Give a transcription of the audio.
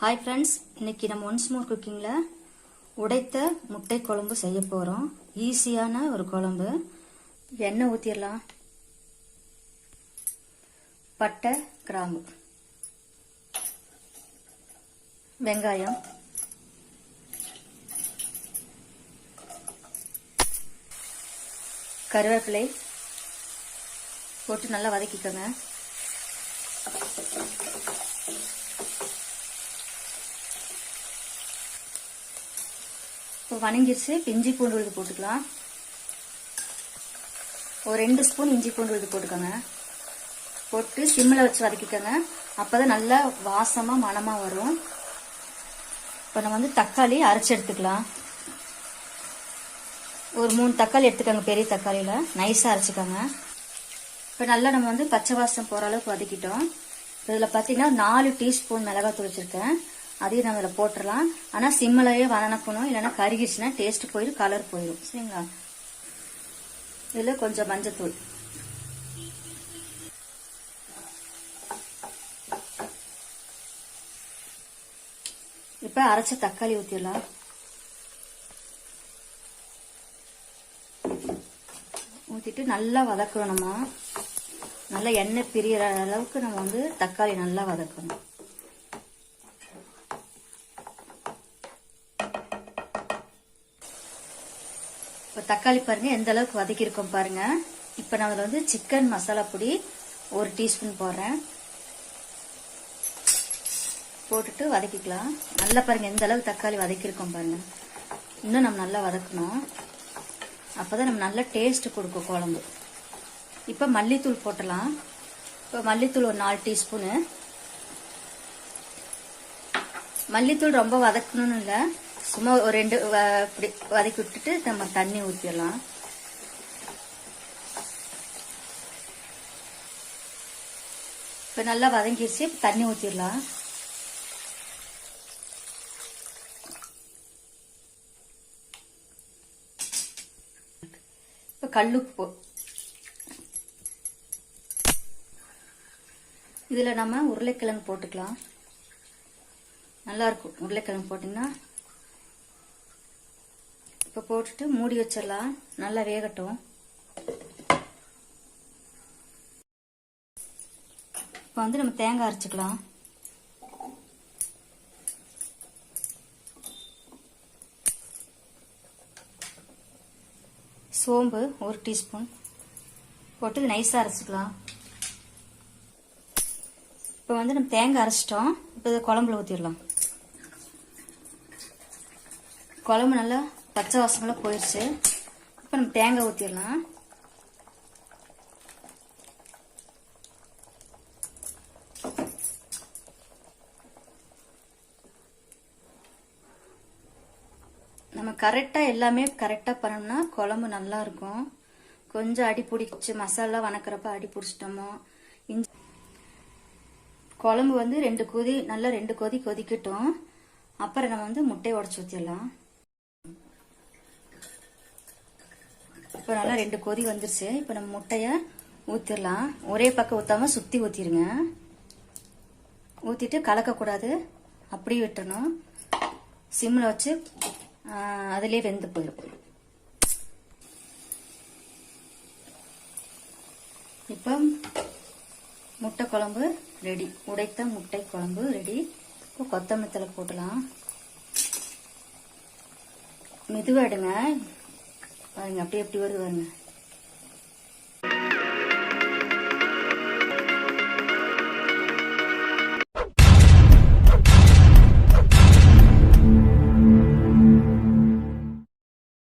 Hi friends இன்னைக்கு நம்ம once more குக்கிங்கில் உடைத்த முட்டை குழம்பு செய்ய போகிறோம் ஈஸியான ஒரு குழம்பு. எண்ணெய் ஊற்றிடலாம் பட்டை கிராம்பு. வெங்காயம். கருவேப்பிலை. போட்டு நல்லா வதக்கிக்கோங்க. இப்போ வணங்கிருச்சு. இஞ்சி பூண்டு விழுது போட்டுக்கலாம். ஒரு ரெண்டு ஸ்பூன் இஞ்சி பூண்டு விழுது போட்டுக்கோங்க. போட்டு சிம்மில் வச்சு வதக்கிக்கோங்க. அப்போ தான் நல்லா வாசமாக மணமாக வரும். இப்போ நம்ம வந்து தக்காளி அரைச்சி எடுத்துக்கலாம். ஒரு மூணு தக்காளி எடுத்துக்கோங்க பெரிய தக்காளியில். நைஸாக அரைச்சிக்கோங்க. இப்போ நல்லா நம்ம வந்து பச்சை வாசம் போகிற அளவுக்கு வதக்கிட்டோம். இதில் பார்த்தீங்கன்னா நாலு டீஸ்பூன் மிளகாத்தூள் வச்சுருக்கேன். அதையும் நம்ம இதில் போட்டுடலாம். ஆனால் சிம்மிலேயே வதனக்கணும் இல்லைன்னா கருகிச்சுன்னா டேஸ்ட் போயிடும் கலர் போயிடும் சரிங்களா? இதில் கொஞ்சம் மஞ்சத்தூள். இப்போ அரைச்ச தக்காளி ஊற்றிடலாம் ஊற்றிட்டு நல்லா வதக்கணும் நம்ம. நல்லா எண்ணெய் பிரியற அளவுக்கு நம்ம வந்து தக்காளி நல்லா வதக்கணும். தக்காளி பாருங்க எந்த அளவுக்கு வதக்கியிருக்கோம் பாருங்க. இப்போ நான் அதில் வந்து சிக்கன் மசாலா பொடி ஒரு டீஸ்பூன் போடுறேன். போட்டுட்டு வதக்கிக்கலாம். நல்லா பாருங்க எந்த அளவுக்கு தக்காளி வதக்கியிருக்கோம் பாருங்க. இன்னும் நம்ம நல்லா வதக்கணும். அப்போதான் நம்ம நல்ல டேஸ்ட் கொடுக்கும் குழம்பு. இப்போ மல்லித்தூள் போட்டலாம் இப்போ மல்லித்தூள் ஒரு நாலு டீஸ்பூனு மல்லித்தூள் ரொம்ப வதக்கணும்னு இல்லை. சும்மா ஒரு ரெண்டு வ- இப்படி வதக்கி விட்டுட்டு நம்ம தண்ணி ஊற்றிடலாம் இப்போ நல்லா வதங்கிடுச்சு தண்ணி ஊற்றிடலாம் இப்போ கல்லுப்பு. இதில் நம்ம உருளைக்கிழங்கு போட்டுக்கலாம். நல்லா இருக்கும். உருளைக்கிழங்கு போட்டிங்கன்னா இப்போ போட்டுட்டு மூடி வச்சிடலாம். நல்லா வேகட்டும். இப்போ வந்து நம்ம தேங்காய் அரைச்சிக்கலாம். சோம்பு ஒரு டீஸ்பூன். போட்டு நைஸாக அரைச்சிக்கலாம். இப்போ வந்து நம்ம தேங்காய் அரைச்சிட்டோம். இப்போ இதை குழம்புல ஊற்றிடலாம் குழம்பு நல்லா பச்சை வாசமெல்லாம் போயிடுச்சு இப்போ நம்ம தேங்காய் ஊற்றிடலாம் நம்ம கரெக்டாக எல்லாமே கரெக்டாக பண்ணோம்னா குழம்பு நல்லா இருக்கும். கொஞ்சம் அடி பிடிச்சி மசாலா வணக்கிறப்ப அடி பிடிச்சிட்டோமோ. இஞ்சி குழம்பு வந்து ரெண்டு கொதி நல்லா ரெண்டு கொதி கொதிக்கட்டும். அப்புறம் நம்ம வந்து முட்டையை உடச்சி ஊற்றிடலாம் இப்போ நல்லா ரெண்டு கொதி வந்துருச்சு. இப்போ நம்ம முட்டையை ஊற்றிடலாம் ஒரே பக்கம் ஊற்றாம சுற்றி ஊற்றிடுங்க ஊற்றிட்டு கலக்கக்கூடாது அப்படியே விட்டுறணும். சிம்மில் வச்சு அதிலே வெந்து போயிடும் இப்போ முட்டை குழம்பு ரெடி. உடைத்த முட்டை குழம்பு ரெடி. இப்போ கொத்தமல்லி தழை போட்டலாம். மெதுவாக எடுங்க. பாருங்க அப்படியே எப்படி வருது பாருங்க.